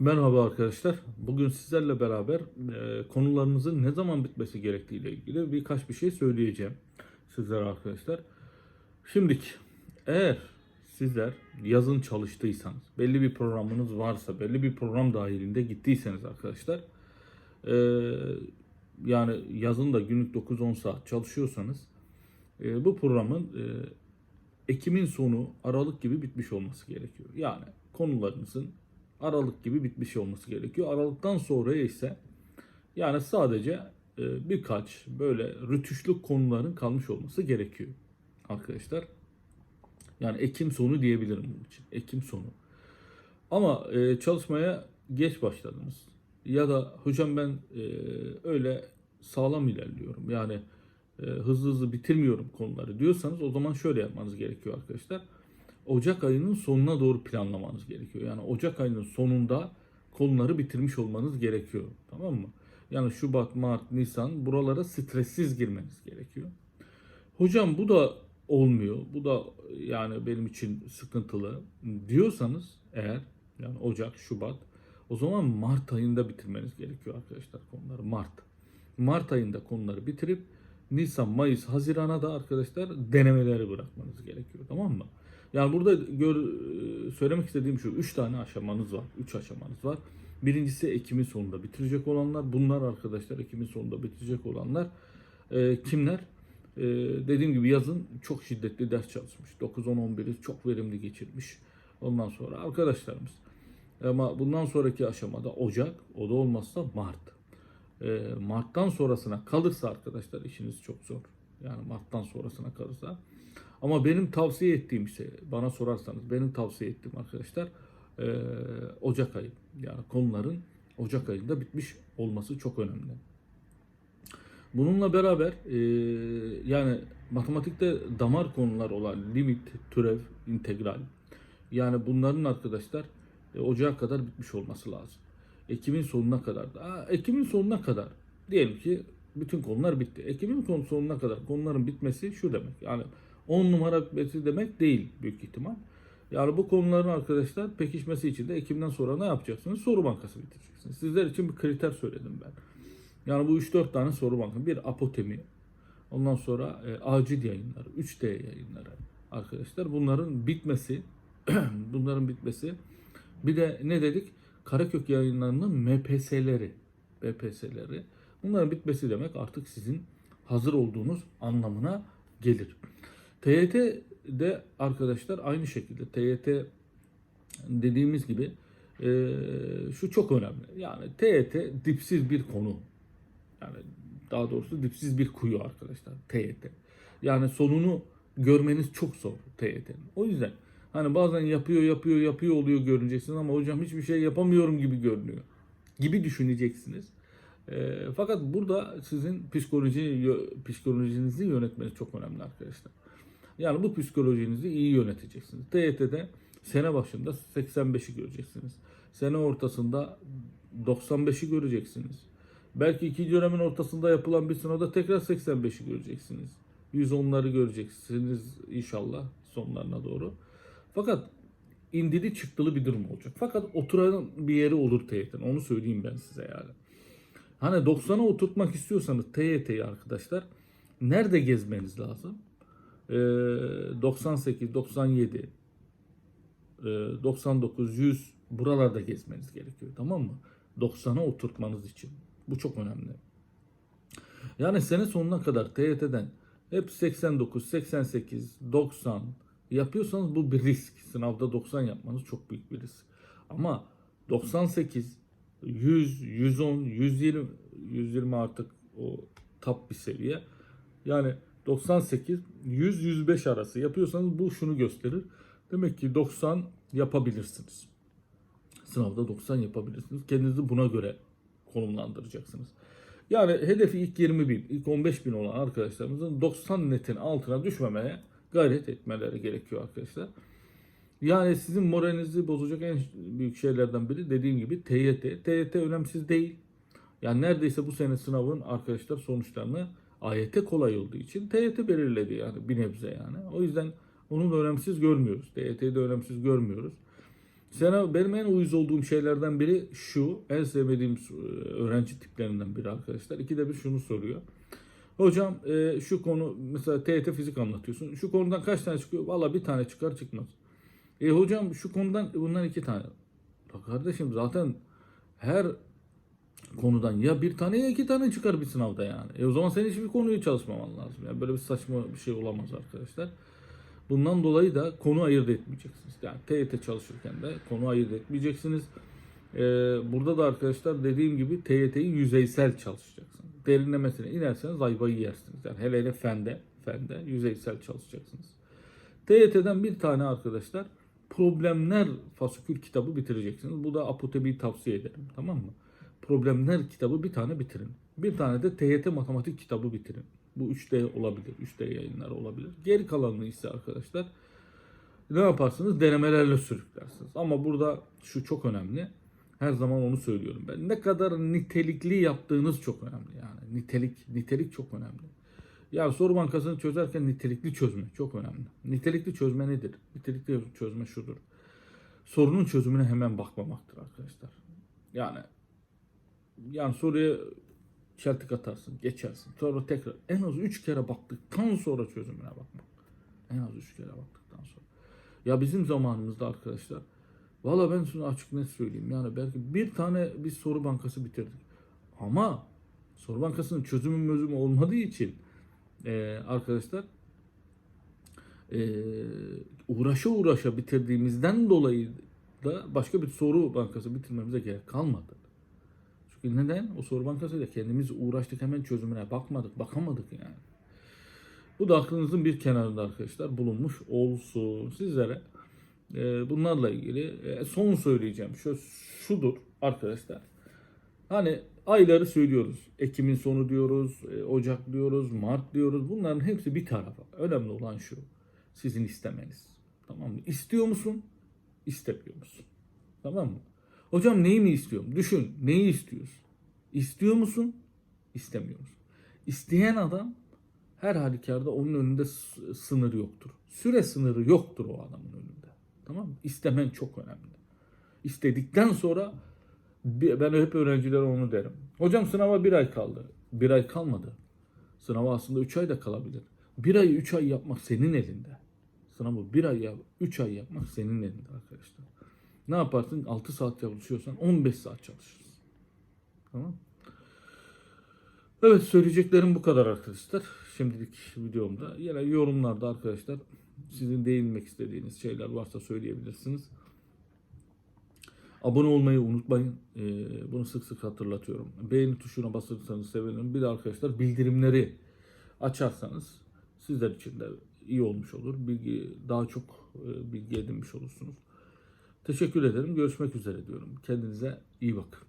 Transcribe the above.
Merhaba arkadaşlar. Bugün sizlerle beraber e, konularımızın ne zaman bitmesi gerektiğiyle ilgili birkaç bir şey söyleyeceğim sizlere arkadaşlar. Şimdilik eğer sizler yazın çalıştıysanız, belli bir programınız varsa, belli bir program dahilinde gittiyseniz arkadaşlar, e, yani yazın da günlük 9-10 saat çalışıyorsanız, e, bu programın e, Ekim'in sonu Aralık gibi bitmiş olması gerekiyor. Yani konularınızın Aralık gibi bitmiş olması gerekiyor. Aralıktan sonra ise yani sadece e, birkaç böyle rütüşlük konuların kalmış olması gerekiyor arkadaşlar. Yani Ekim sonu diyebilirim bunun için. Ekim sonu. Ama e, çalışmaya geç başladınız. Ya da hocam ben e, öyle sağlam ilerliyorum. Yani hızlı hızlı bitirmiyorum konuları diyorsanız o zaman şöyle yapmanız gerekiyor arkadaşlar. Ocak ayının sonuna doğru planlamanız gerekiyor. Yani Ocak ayının sonunda konuları bitirmiş olmanız gerekiyor. Tamam mı? Yani Şubat, Mart, Nisan buralara stressiz girmeniz gerekiyor. Hocam bu da olmuyor. Bu da yani benim için sıkıntılı diyorsanız eğer yani Ocak, Şubat o zaman Mart ayında bitirmeniz gerekiyor arkadaşlar konuları. Mart. Mart ayında konuları bitirip Nisan, Mayıs, Haziran'a da arkadaşlar denemeleri bırakmanız gerekiyor. Tamam mı? Yani burada gör, söylemek istediğim şu. Üç tane aşamanız var. Üç aşamanız var. Birincisi Ekim'in sonunda bitirecek olanlar. Bunlar arkadaşlar Ekim'in sonunda bitirecek olanlar. E, kimler? E, dediğim gibi yazın çok şiddetli ders çalışmış. 9-10-11'i çok verimli geçirmiş. Ondan sonra arkadaşlarımız. Ama bundan sonraki aşamada Ocak, o da olmazsa Mart. E, Mart'tan sonrasına kalırsa arkadaşlar işiniz çok zor. Yani Mart'tan sonrasına kalırsa. Ama benim tavsiye ettiğim şey, bana sorarsanız benim tavsiye ettiğim arkadaşlar e, Ocak ayı. Yani konuların Ocak ayında bitmiş olması çok önemli. Bununla beraber e, yani matematikte damar konular olan limit, türev, integral yani bunların arkadaşlar e, Ocağa kadar bitmiş olması lazım. Ekim'in sonuna kadar da. Ekim'in sonuna kadar diyelim ki bütün konular bitti. Ekim'in konu sonuna kadar konuların bitmesi şu demek. Yani 10 numara bitmesi demek değil büyük ihtimal. Yani bu konuların arkadaşlar pekişmesi için de Ekim'den sonra ne yapacaksınız? Soru bankası bitireceksiniz. Sizler için bir kriter söyledim ben. Yani bu 3-4 tane soru bankası. Bir apotemi, ondan sonra e, acil yayınları, 3D yayınları arkadaşlar. Bunların bitmesi, bunların bitmesi. Bir de ne dedik? Karakök yayınlarının MPS'leri, BPS'leri. Bunların bitmesi demek artık sizin hazır olduğunuz anlamına gelir. TYT de arkadaşlar aynı şekilde TYT dediğimiz gibi e, şu çok önemli. Yani TYT dipsiz bir konu. Yani daha doğrusu dipsiz bir kuyu arkadaşlar TYT. Yani sonunu görmeniz çok zor TYT'nin. O yüzden hani bazen yapıyor yapıyor yapıyor oluyor göreceksiniz ama hocam hiçbir şey yapamıyorum gibi görünüyor. Gibi düşüneceksiniz. E, fakat burada sizin psikoloji psikolojinizi yönetmeniz çok önemli arkadaşlar. Yani bu psikolojinizi iyi yöneteceksiniz. TYT'de sene başında 85'i göreceksiniz. Sene ortasında 95'i göreceksiniz. Belki ikinci dönemin ortasında yapılan bir sınavda tekrar 85'i göreceksiniz. 110'ları göreceksiniz inşallah sonlarına doğru. Fakat indili çıktılı bir durum olacak. Fakat oturan bir yeri olur TYT'nin. Onu söyleyeyim ben size yani. Hani 90'a oturtmak istiyorsanız TYT'yi arkadaşlar nerede gezmeniz lazım? 98, 97, 99, 100 buralarda gezmeniz gerekiyor. Tamam mı? 90'a oturtmanız için. Bu çok önemli. Yani sene sonuna kadar TYT'den hep 89, 88, 90 yapıyorsanız bu bir risk. Sınavda 90 yapmanız çok büyük bir risk. Ama 98, 100, 110, 120, 120 artık o top bir seviye. Yani 98, 100, 105 arası yapıyorsanız bu şunu gösterir. Demek ki 90 yapabilirsiniz. Sınavda 90 yapabilirsiniz. Kendinizi buna göre konumlandıracaksınız. Yani hedefi ilk 20 bin, ilk 15 bin olan arkadaşlarımızın 90 netin altına düşmemeye gayret etmeleri gerekiyor arkadaşlar. Yani sizin moralinizi bozacak en büyük şeylerden biri dediğim gibi TYT. TYT önemsiz değil. Yani neredeyse bu sene sınavın arkadaşlar sonuçlarını AYT kolay olduğu için TYT belirledi yani bir nebze yani. O yüzden onu da önemsiz görmüyoruz. TYT'yi de önemsiz görmüyoruz. Sana benim en uyuz olduğum şeylerden biri şu. En sevmediğim e, öğrenci tiplerinden biri arkadaşlar. İkide bir şunu soruyor. Hocam e, şu konu mesela TET fizik anlatıyorsun. Şu konudan kaç tane çıkıyor? Valla bir tane çıkar çıkmaz. E hocam şu konudan bundan iki tane. Ya kardeşim zaten her konudan ya bir tane ya iki tane çıkar bir sınavda yani. E o zaman senin hiçbir konuyu çalışmaman lazım. Yani böyle bir saçma bir şey olamaz arkadaşlar. Bundan dolayı da konu ayırt etmeyeceksiniz. Yani TYT çalışırken de konu ayırt etmeyeceksiniz. Ee, burada da arkadaşlar dediğim gibi TYT'yi yüzeysel çalışacaksınız. Derinlemesine inerseniz ayvayı yersiniz. Yani hele hele fende, fende yüzeysel çalışacaksınız. TYT'den bir tane arkadaşlar problemler fasikül kitabı bitireceksiniz. Bu da Apotebi'yi tavsiye ederim. Tamam mı? Problemler kitabı bir tane bitirin. Bir tane de TYT matematik kitabı bitirin. Bu 3D olabilir. 3D yayınlar olabilir. Geri kalanını ise arkadaşlar ne yaparsınız? Denemelerle sürüklersiniz. Ama burada şu çok önemli. Her zaman onu söylüyorum ben. Ne kadar nitelikli yaptığınız çok önemli yani. Nitelik, nitelik çok önemli. Yani soru bankasını çözerken nitelikli çözme çok önemli. Nitelikli çözme nedir? Nitelikli çözme şudur. Sorunun çözümüne hemen bakmamaktır arkadaşlar. Yani yani soruya çeltik atarsın, geçersin. Sonra tekrar en az 3 kere baktıktan sonra çözümüne bakmak. En az 3 kere baktıktan sonra. Ya bizim zamanımızda arkadaşlar valla ben şunu açık net söyleyeyim. Yani belki bir tane bir soru bankası bitirdik. Ama soru bankasının çözümü mözümü olmadığı için e, arkadaşlar e, uğraşa uğraşa bitirdiğimizden dolayı da başka bir soru bankası bitirmemize gerek kalmadı. Çünkü neden? O soru bankasıyla kendimiz uğraştık hemen çözümüne bakmadık, bakamadık yani. Bu da aklınızın bir kenarında arkadaşlar bulunmuş olsun sizlere. e, bunlarla ilgili e, son söyleyeceğim şu şudur arkadaşlar. Hani ayları söylüyoruz. Ekim'in sonu diyoruz, e, Ocak diyoruz, Mart diyoruz. Bunların hepsi bir tarafa. Önemli olan şu. Sizin istemeniz. Tamam mı? İstiyor musun? İstemiyor musun? Tamam mı? Hocam neyi mi istiyorum? Düşün. Neyi istiyorsun? İstiyor musun? İstemiyor musun? İsteyen adam her halükarda onun önünde sınır yoktur. Süre sınırı yoktur o adamın önünde. Tamam mı? İstemen çok önemli. İstedikten sonra ben hep öğrencilere onu derim. Hocam sınava bir ay kaldı. Bir ay kalmadı. Sınava aslında üç ay da kalabilir. Bir ay üç ay yapmak senin elinde. Sınavı bir ay, üç ay yapmak senin elinde arkadaşlar. Ne yaparsın? 6 saat çalışıyorsan 15 saat çalışırsın. Tamam Evet söyleyeceklerim bu kadar arkadaşlar. Şimdilik videomda. Yine yorumlarda arkadaşlar sizin değinmek istediğiniz şeyler varsa söyleyebilirsiniz. Abone olmayı unutmayın. Ee, bunu sık sık hatırlatıyorum. Beğeni tuşuna basırsanız sevinirim. Bir de arkadaşlar bildirimleri açarsanız sizler için de iyi olmuş olur. Bilgi daha çok e, bilgi edinmiş olursunuz. Teşekkür ederim. Görüşmek üzere diyorum. Kendinize iyi bakın.